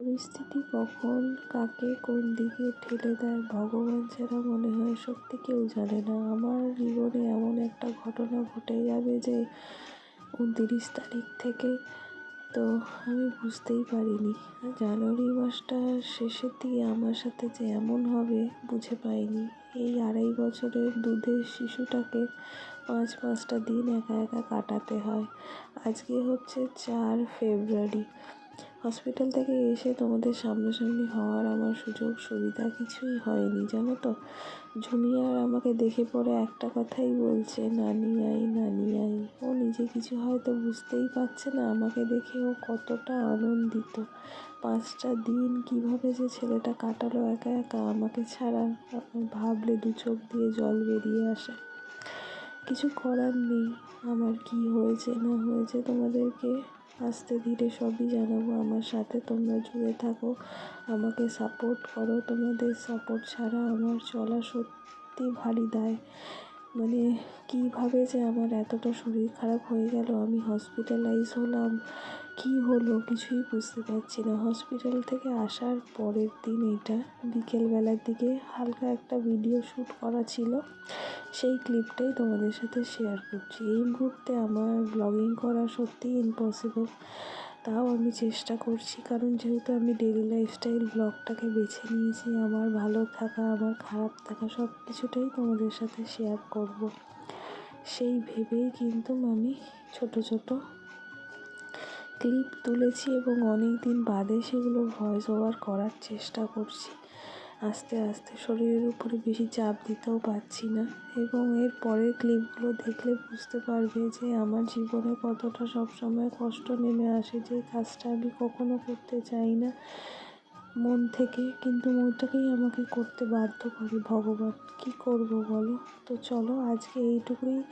পরিস্থিতি কখন, কাকে কোন দিকে ঠেলে দেয়, ভগবান ছাড়া মনে হয় সত্যি কেউ জানে না। আমার জীবনে এমন একটা ঘটনা ঘটে যাবে যে উনতিরিশ তারিখ থেকে তো আমি বুঝতেই পারিনি। জানুয়ারি মাসটার শেষের দিকে আমার সাথে যে এমন হবে বুঝে পাইনি। এই আড়াই বছরের দুধের শিশুটাকে পাঁচ পাঁচটা দিন একা একা কাটাতে হয়। আজকে হচ্ছে চার ফেব্রুয়ারি। হসপিটাল থেকে এসে তোমাদের সামনাসামনি হওয়ার আমার সুযোগ সুবিধা কিছুই হয়নি, জানো তো? জুনিয়র আমাকে দেখে পরে একটা কথাই বলছে, নানি আই নানি আই। ও নিজে কিছু হয়তো বুঝতেই পারছে না, আমাকে দেখে ও কতটা আনন্দিত। পাঁচটা দিন কীভাবে যে ছেলেটা কাটালো একা একা, আমাকে ছাড়া ভাবলে দু চোখ দিয়ে জল বেরিয়ে আসে। কিছু করার নেই, আমার কি হয়েছে না হয়েছে তোমাদেরকে আস্তে ধীরে সবই জানাব আমার সাথে তোমরা জুড়ে থাকো, আমাকে সাপোর্ট করো। তোমাদের সাপোর্ট ছাড়া আমার চলা সত্যি ভারী দায়। মানে কীভাবে যে আমার এতটা শরীর খারাপ হয়ে গেল, আমি হসপিটালাইজ হলাম। কি হলো কিছুই বুঝতে পারছি না। হসপিটাল থেকে আসার পরের দিন এটা বিকেলবেলার দিকে হালকা একটা ভিডিও শ্যুট করা ছিল। সেই ক্লিপটাই তোমাদের সাথে শেয়ার করছি। এই মুহূর্তে আমার ব্লগিং করা সত্যিই ইম্পসিবল তাও আমি চেষ্টা করছি। কারণ যেহেতু আমি ডেলি লাইফস্টাইল ব্লগটাকে বেছে নিয়েছি, আমার ভালো থাকা, আমার খারাপ থাকা সব কিছুটাই তোমাদের সাথে শেয়ার করব। সেই ভেবেই কিন্তু আমি ছোট ছোট ক্লিপ তুলেছি এবং অনেক দিন বাদে সেগুলো ভয়েস ওভার করার চেষ্টা করছি। আস্তে আস্তে শরীরের উপরে বেশি চাপ দিতেও পারছি না এবং এর পরের ক্লিপগুলো দেখলে বুঝতে পারবে যে আমার জীবনে কতটা সবসময় কষ্ট নেমে আসে যে কাজটা আমি কখনো করতে চাই না মন থেকে। কিন্তু মনটাকেই আমাকে করতে বাধ্য করে ভগবান। কি করব বলো? তো চলো আজকে এইটুকুই।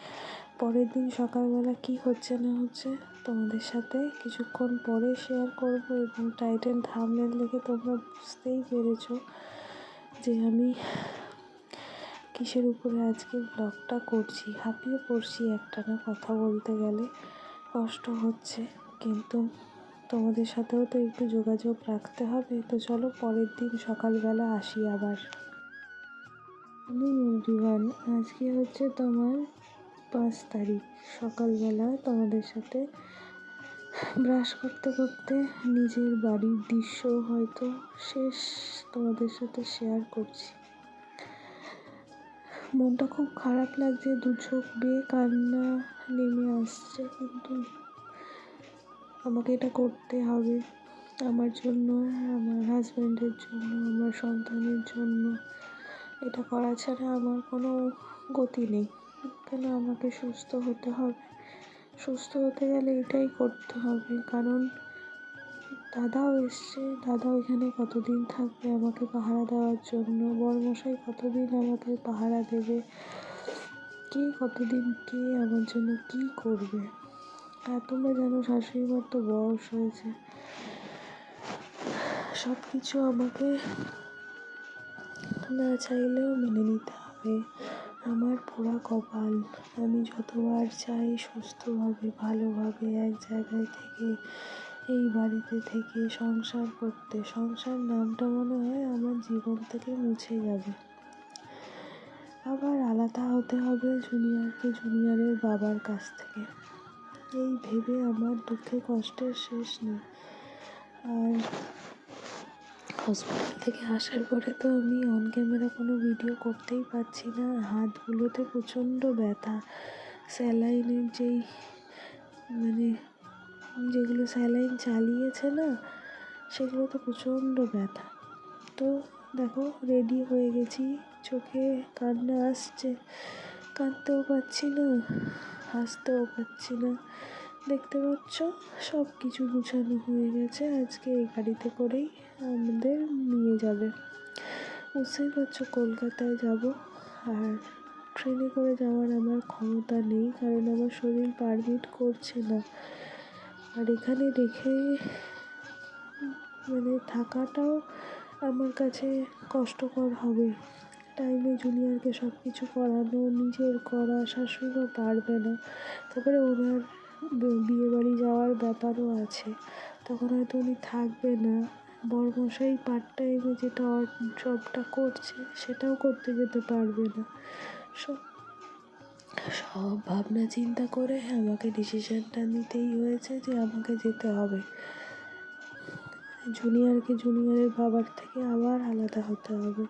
পরের দিন সকালবেলা কি হচ্ছে না হচ্ছে তোমাদের সাথে কিছুক্ষণ পরে শেয়ার করব এবং টাইটেল থামনেল দেখে তোমরা বুঝতেই পেরেছ যে আমি কিসের উপরে আজকে ব্লগটা করছি, হাঁপিয়ে পড়ছি একটানা কথা বলতে গেলে। কষ্ট হচ্ছে, কিন্তু তোমাদের সাথেও তো একটু যোগাযোগ রাখতে হবে। তো চলো পরের দিন সকালবেলা আসি আবার। আজকে হচ্ছে তোমার পাঁচ তারিখ সকালবেলা তোমাদের সাথে ব্রাশ করতে করতে নিজের বাড়ির দৃশ্য হয়তো শেষ তোমাদের সাথে শেয়ার করছি। মনটা খুব খারাপ লাগছে দু চোখ বেয়ে কান্না নেমে আসছে, কিন্তু আমাকে এটা করতে হবে। আমার জন্য, আমার হাজব্যান্ডের জন্য, আমার সন্তানের জন্য। এটা করা ছাড়া আমার কোনো গতি নেই। কেন আমাকে সুস্থ হতে হবে। সুস্থ হতে গেলে এটাই করতে হবে। কারণ দাদাও এসছে, দাদাও এখানে কতদিন থাকবে আমাকে পাহারা দেওয়ার জন্য? বড়মশাই কতদিন আমাকে পাহারা দেবে? কে কতদিন কে আমার জন্য কি করবে? আর তোমরা জানো শাশুড়ি মার তো বয়স হয়েছে। সব কিছু আমাকে না চাইলেও মেনে নিতে হবে। আমার পোড়া কপাল। আমি যতবার চাই সুস্থভাবে, ভালোভাবে এক জায়গায় থেকে, এই বাড়িতে থেকে সংসার করতে, সংসার নামটা মনে হয় আমার জীবন থেকে মুছে যাবে। আবার আলাদা হতে হবে জুনিয়রকে জুনিয়রের বাবার কাছ থেকে। এই ভেবে আমার দুঃখে কষ্টের শেষ নেই। আর হসপিটাল থেকে আসার পরে তো আমি অন ক্যামেরা কোনো ভিডিও করতেই পারছি না। হাতগুলোতে প্রচণ্ড ব্যথা। স্যালাইনের যেই মানে যেগুলো স্যালাইন চালিয়েছে না, সেগুলো তো প্রচণ্ড ব্যথা। তো দেখো রেডি হয়ে গেছি। চোখে কান্না আসছে। কাঁদতেও পারছি না, হাসতেও পারছি না। দেখতে পাচ্ছ? সব কিছু গুছানো হয়ে গেছে আজকে এই গাড়িতে করেই আমাদের নিয়ে যাবে। বুঝতেই পারছ কলকাতায় যাব আর ট্রেনে করে যাওয়ার আমার ক্ষমতা নেই কারণ আমার শরীর পারমিট করছে না। আর এখানে রেখে মানে থাকাটাও আমার কাছে কষ্টকর হবে। টাইমে জুনিয়রকে সব কিছু করানো, নিজের করা, শাশুড়িও পারবে না। তারপরে ওনার বিয়ে বাড়ি যাওয়ার ব্যাপারও আছে। তখন হয়তো উনি থাকবে না। বড়মশাই পার্ট টাইমে যেটা জবটা করছে, সেটাও করতে যেতে পারবে না। সব সব ভাবনা চিন্তা করে আমাকে ডিসিশনটা নিতেই হয়েছে যে আমাকে যেতে হবে। জুনিয়রকে জুনিয়রের বাবার থেকে আবার আলাদা হতে হবে।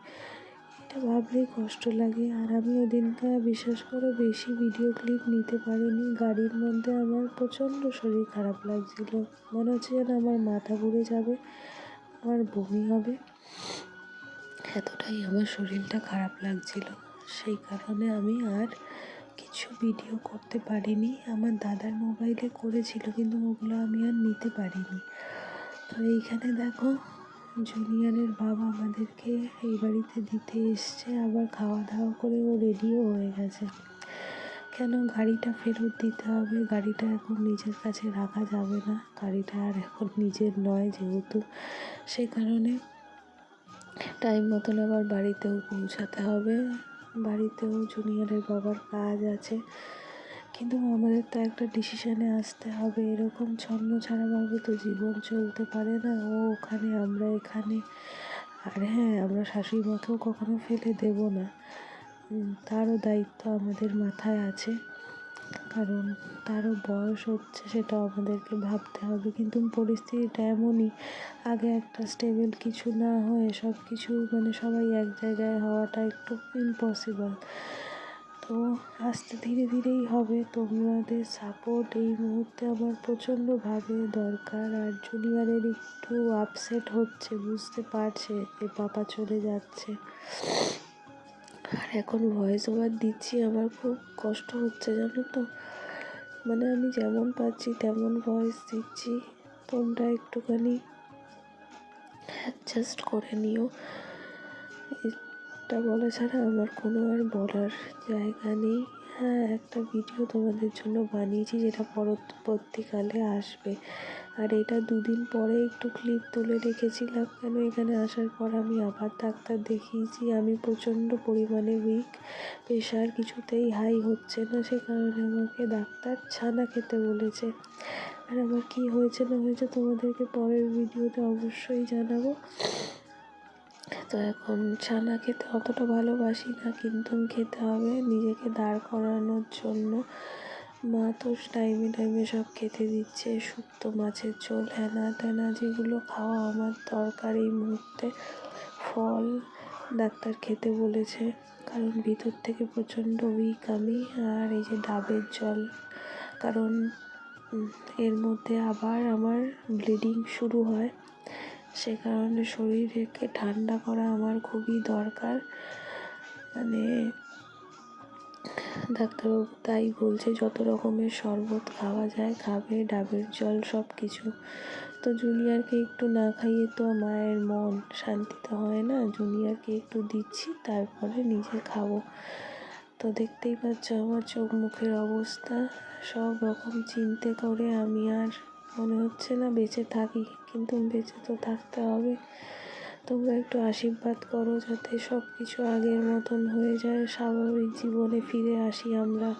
এটা ভাবলেই কষ্ট লাগে। আর আমি ওদিনকার বিশ্বাস করে, বেশি ভিডিও ক্লিপ নিতে পারিনি। গাড়ির মধ্যে আমার প্রচণ্ড শরীর খারাপ লাগছিল। মনে হচ্ছে যেন আমার মাথা ঘুরে যাবে, আমার বমি হবে। এতটাই আমার শরীরটা খারাপ লাগছিল। সেই কারণে আমি আর কিছু ভিডিও করতে পারিনি। আমার দাদার মোবাইলে করেছিল, কিন্তু ওগুলো আমি আর নিতে পারিনি। তো এইখানে দেখো জুনিয়রের বাবা আমাদেরকে এই বাড়িতে দিতে এসছে, আবার খাওয়া দাওয়া করে ও রেডিও হয়ে গেছে। কেন গাড়িটা ফেরত দিতে হবে? গাড়িটা এখন নিজের কাছে রাখা যাবে না। গাড়িটা আর এখন নিজের নয় যেহেতু। সেই কারণে টাইম মতন আবার বাড়িতেও পৌঁছাতে হবে। বাড়িতেও জুনিয়রের বাবার কাজ আছে। কিন্তু আমাদের তো একটা ডিসিশানে আসতে হবে। এরকম ছন্ন ছাড়াভাবে তো জীবন চলতে পারে না। ও ওখানে, আমরা এখানে। আর হ্যাঁ আমরা শাশুড়ি মাকেও কখনো ফেলে দেব না। তারও দায়িত্ব আমাদের মাথায় আছে। কারণ তারও বয়স হচ্ছে, সেটা আমাদেরকে ভাবতে হবে। কিন্তু পরিস্থিতিটা এমনই। আগে একটা স্টেবল কিছু না হয়ে সব কিছু মানে সবাই এক জায়গায় হওয়াটা একটু ইম্পসিবল তো আস্তে ধীরে ধীরেই হবে। তোমাদের সাপোর্ট এই মুহূর্তে আমার প্রচণ্ডভাবে দরকার। আর জুনিয়রের একটু আপসেট হচ্ছে, বুঝতে পারছে যে পাপা চলে যাচ্ছে। আর এখন ভয়েস ওভার দিচ্ছি, আমার খুব কষ্ট হচ্ছে, জানো তো? মানে আমি যেমন পাচ্ছি তেমন ভয়েস দিচ্ছি। তোমরা একটুখানি অ্যাডজাস্ট করে নিও। এটা বলা ছাড়া আমার কোনো আর বলার জায়গা নেই। হ্যাঁ একটা ভিডিও তোমাদের জন্য বানিয়েছি যেটা পরবর্তীকালে আসবে। আর এটা দুদিন পরে একটু ক্লিপ তুলে রেখেছিলাম। কেন এখানে আসার পর আমি আবার ডাক্তার দেখিয়েছি, আমি প্রচণ্ড পরিমাণে উইক প্রেশার কিছুতেই হাই হচ্ছে না, সে কারণে আমাকে ডাক্তার ছানা খেতে বলেছে। আর আমার কী হয়েছে না হয়েছে তোমাদেরকে পরের ভিডিওতে অবশ্যই জানাব। তো এখন ছানা খেতে অতটা ভালোবাসি না, কিন্তু খেতে হবে নিজেকে দাঁড় করানোর জন্য। মা তো টাইমে টাইমে সব খেতে দিচ্ছে, শুক্তো মাছের ঝোল হ্যানা ট্যানা যেগুলো খাওয়া আমার দরকার এই মুহূর্তে। ফল ডাক্তার খেতে বলেছে, কারণ ভিতর থেকে প্রচণ্ড উইক আমি আর এই যে ডাবের জল। কারণ এর মধ্যে আবার আমার ব্লিডিং শুরু হয়। সে কারণে শরীরকে ঠান্ডা করা আমার খুবই দরকার। মানে ডাক্তারবাবু তাই বলছে, যত রকমের শরবত খাওয়া যায়, খাবে, ডাবের জল সব কিছু তো জুনিয়রকে একটু না খাইয়ে তো মায়ের মন শান্তিতে হয় না। জুনিয়রকে একটু দিচ্ছি, তারপরে নিজে খাব। তো দেখতেই পাচ্ছ আমার চোখ মুখের অবস্থা। সব রকম চিনতে করে আমি আর মনে হচ্ছে না বেঁচে থাকি, কিন্তু বেঁচে তো থাকতে হবে। তোমরা একটু আশীর্বাদ করো যাতে সব কিছু আগের মতন হয়ে যায়, স্বাভাবিক জীবনে ফিরে আসি আমরা।